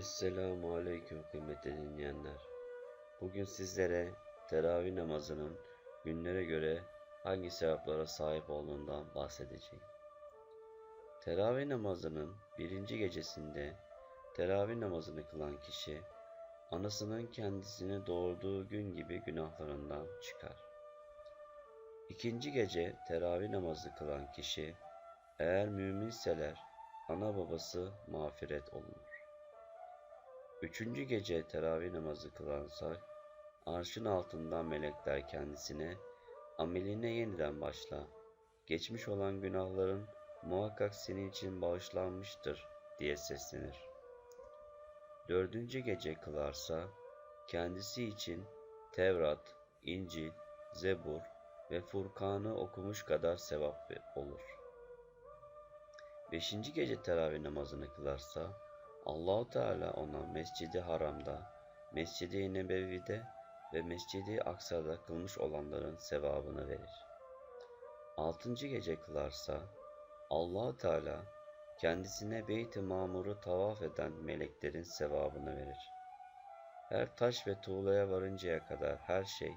Esselamu Aleyküm kıymetli dinleyenler. Bugün sizlere teravih namazının günlere göre hangi sevaplara sahip olduğundan bahsedeceğim. Teravih namazının birinci gecesinde teravih namazını kılan kişi, anasının kendisini doğurduğu gün gibi günahlarından çıkar. İkinci gece teravih namazı kılan kişi, eğer müminseler ana babası mağfiret olunur. Üçüncü gece teravih namazı kılansa, arşın altından melekler kendisine, ameline yeniden başla, geçmiş olan günahların muhakkak senin için bağışlanmıştır diye seslenir. Dördüncü gece kılarsa, kendisi için Tevrat, İncil, Zebur ve Furkan'ı okumuş kadar sevap olur. Beşinci gece teravih namazını kılarsa, Allahu Teala ona Mescidi Haram'da, Mescidi Nebevi'de ve Mescidi Aksa'da kılmış olanların sevabını verir. Altıncı gece kılarsa Allahu Teala kendisine Beyt-i Mamur'u tavaf eden meleklerin sevabını verir. Her taş ve tuğlaya varıncaya kadar her şey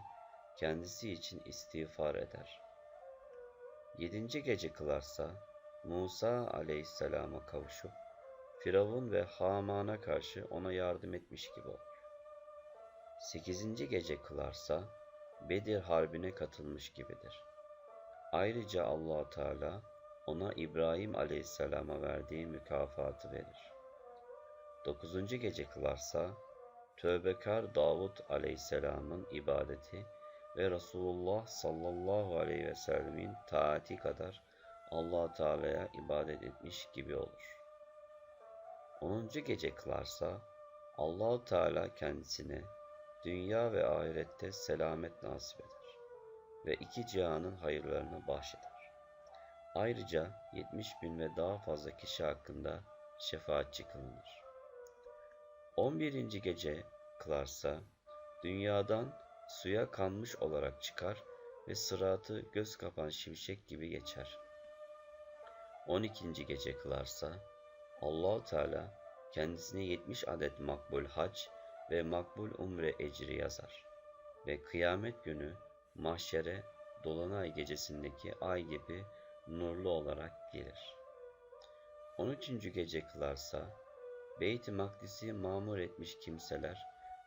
kendisi için istiğfar eder. Yedinci gece kılarsa Musa aleyhisselama kavuşup Firavun ve Haman'a karşı ona yardım etmiş gibi olur. Sekizinci gece kılarsa Bedir Harbi'ne katılmış gibidir. Ayrıca allah Teala ona İbrahim Aleyhisselam'a verdiği mükafatı verir. Dokuzuncu gece kılarsa Tövbekar Davut Aleyhisselam'ın ibadeti ve Resulullah sallallahu aleyhi ve sellemin taati kadar allah Teala'ya ibadet etmiş gibi olur. 10. gece kılarsa Allahu Teala kendisine dünya ve ahirette selamet nasip eder ve iki cihanın hayırlarını bahşeder. Ayrıca 70 bin ve daha fazla kişi hakkında şefaatçi kılınır. 11. gece kılarsa dünyadan suya kanmış olarak çıkar ve sıratı göz kapan şimşek gibi geçer. 12. gece kılarsa Allahu Teala kendisine 70 adet makbul hac ve makbul umre ecri yazar ve kıyamet günü mahşere dolunay gecesindeki ay gibi nurlu olarak gelir. 13. gece kılarsa Beyt-i Makdis'i mamur etmiş kimseler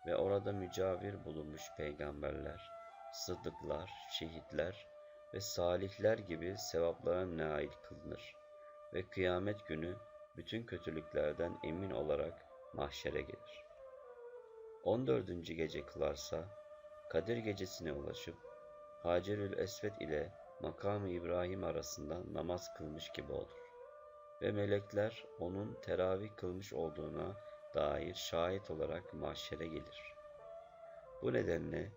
ve orada mücavir bulunmuş peygamberler, sıddıklar, şehitler ve salihler gibi sevaplara nail kılınır ve kıyamet günü bütün kötülüklerden emin olarak mahşere gelir. 14. gece kılarsa Kadir gecesine ulaşıp Hacerül Esvet ile makamı İbrahim arasında namaz kılmış gibi olur. Ve melekler onun teravih kılmış olduğuna dair şahit olarak mahşere gelir. Bu nedenle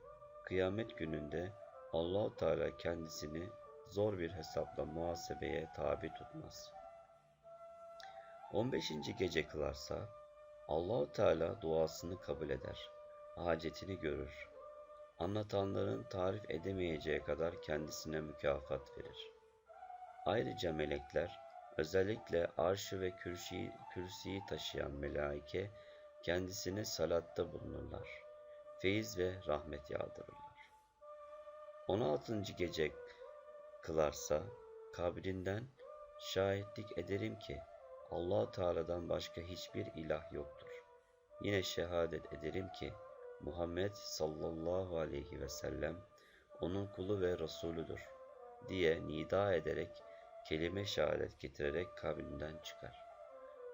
kıyamet gününde Allahu Teala kendisini zor bir hesapla muhasebeye tabi tutmaz.'' 15. gece kılarsa Allahu Teala duasını kabul eder. Hacetini görür. Anlatanların tarif edemeyeceği kadar kendisine mükafat verir. Ayrıca melekler özellikle arşı ve kürsüyü, kürsüyü taşıyan melaike kendisine salatta bulunurlar. Feyiz ve rahmet yağdırırlar. 16. gece kılarsa kabrinden şahitlik ederim ki allah Teala'dan başka hiçbir ilah yoktur. Yine şehadet ederim ki Muhammed sallallahu aleyhi ve sellem onun kulu ve Resulüdür diye nida ederek kelime şehadet getirerek kabrinden çıkar.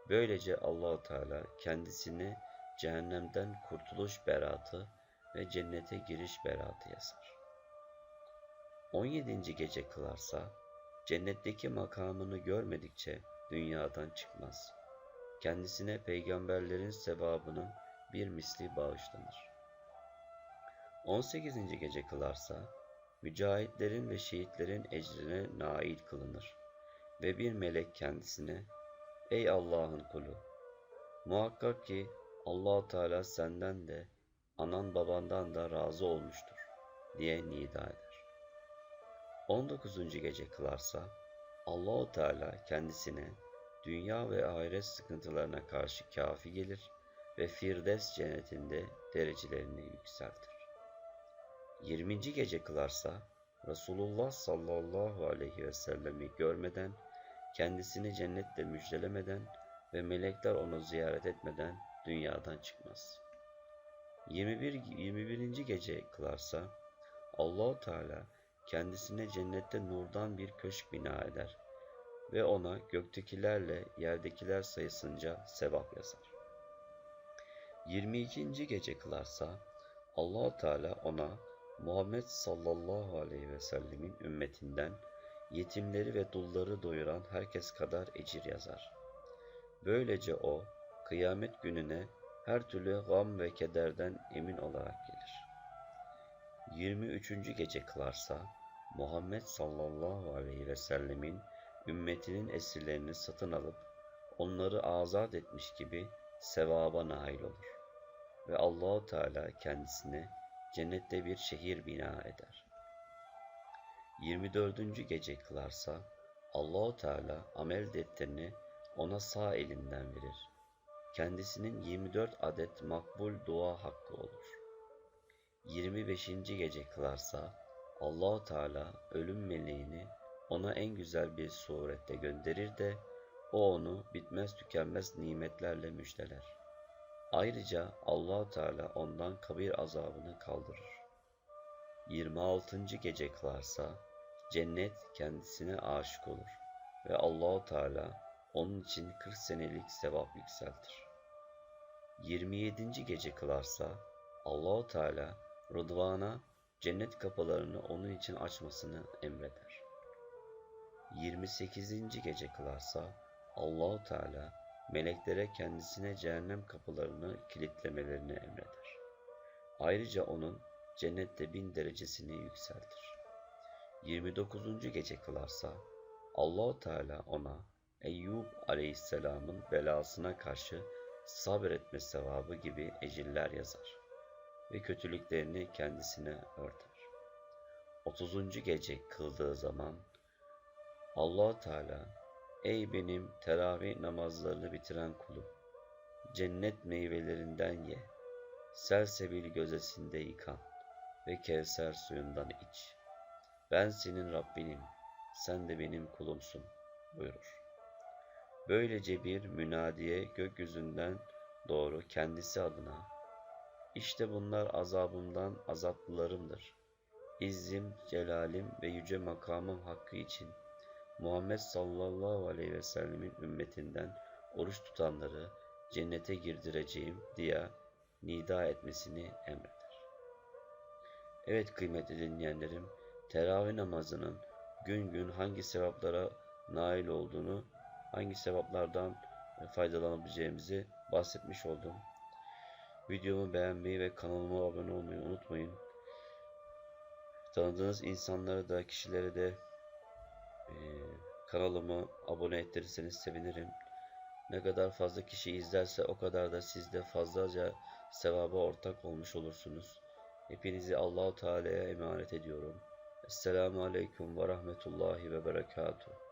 Böylece Allahu Teala kendisini cehennemden kurtuluş beratı ve cennete giriş beratı yazar. 17. gece kılarsa cennetteki makamını görmedikçe dünyadan çıkmaz. Kendisine peygamberlerin sevabının bir misli bağışlanır. 18. gece kılarsa, mücahitlerin ve şehitlerin ecrine nail kılınır ve bir melek kendisine, Ey Allah'ın kulu! Muhakkak ki allah Teala senden de, anan babandan da razı olmuştur diye nida eder. 19. gece kılarsa, Allahu Teala kendisine dünya ve ahiret sıkıntılarına karşı kafi gelir ve Firdevs cennetinde derecelerini yükseltir. 20. gece kılarsa Resulullah sallallahu aleyhi ve sellemi görmeden, kendisini cennetle müjdelemeden ve melekler onu ziyaret etmeden dünyadan çıkmaz. 21. 21. gece kılarsa Allahu Teala kendisine cennette nurdan bir köşk bina eder ve ona göktekilerle yerdekiler sayısınca sevap yazar. 22. gece kılarsa Allahu Teala ona Muhammed sallallahu aleyhi ve sellemin ümmetinden yetimleri ve dulları doyuran herkes kadar ecir yazar. Böylece o kıyamet gününe her türlü gam ve kederden emin olarak gelir. 23. gece kılarsa Muhammed sallallahu aleyhi ve sellemin ümmetinin esirlerini satın alıp onları azat etmiş gibi sevaba nail olur ve Allahu Teala kendisine cennette bir şehir bina eder. 24. gece kılarsa Allahu Teala amel defterini ona sağ elinden verir. Kendisinin 24 adet makbul dua hakkı olur. 25. gece kılarsa Allahu Teala ölüm meleğini ona en güzel bir surette gönderir de o onu bitmez tükenmez nimetlerle müjdeler. Ayrıca allah Teala ondan kabir azabını kaldırır. 26. gece kılarsa cennet kendisine aşık olur ve Allahu Teala onun için 40 senelik sevap yükseltir. 27. gece kılarsa Allahu Teala Rıdvan'a cennet kapılarını onun için açmasını emreder. 28. gece kılarsa Allahu Teala meleklere kendisine cehennem kapılarını kilitlemelerini emreder. Ayrıca onun cennette bin derecesini yükseltir. 29. gece kılarsa Allahu Teala ona Eyyub aleyhisselamın belasına karşı sabretme sevabı gibi ecirler yazar ve kötülüklerini kendisine örter. 30. gece kıldığı zaman allah Teala Ey benim teravih namazlarını bitiren kulum! Cennet meyvelerinden ye, selsebil gözesinde yıkan ve kevser suyundan iç. Ben senin Rabbinim, sen de benim kulumsun buyurur. Böylece bir münadiye gökyüzünden doğru kendisi adına, işte bunlar azabımdan azaplılarımdır. İzzim, celalim ve yüce makamım hakkı için Muhammed sallallahu aleyhi ve sellemin ümmetinden oruç tutanları cennete girdireceğim diye nida etmesini emreder. Evet kıymetli dinleyenlerim, teravih namazının gün gün hangi sevaplara nail olduğunu hangi sevaplardan faydalanabileceğimizi bahsetmiş oldum. Videomu beğenmeyi ve kanalıma abone olmayı unutmayın. Tanıdığınız insanlara da kişilere de e, kanalımı abone ettirirseniz sevinirim. Ne kadar fazla kişi izlerse o kadar da siz de fazlaca sevaba ortak olmuş olursunuz. Hepinizi Allahu Teala'ya emanet ediyorum. Esselamu Aleyküm ve Rahmetullahi ve Berekatuhu.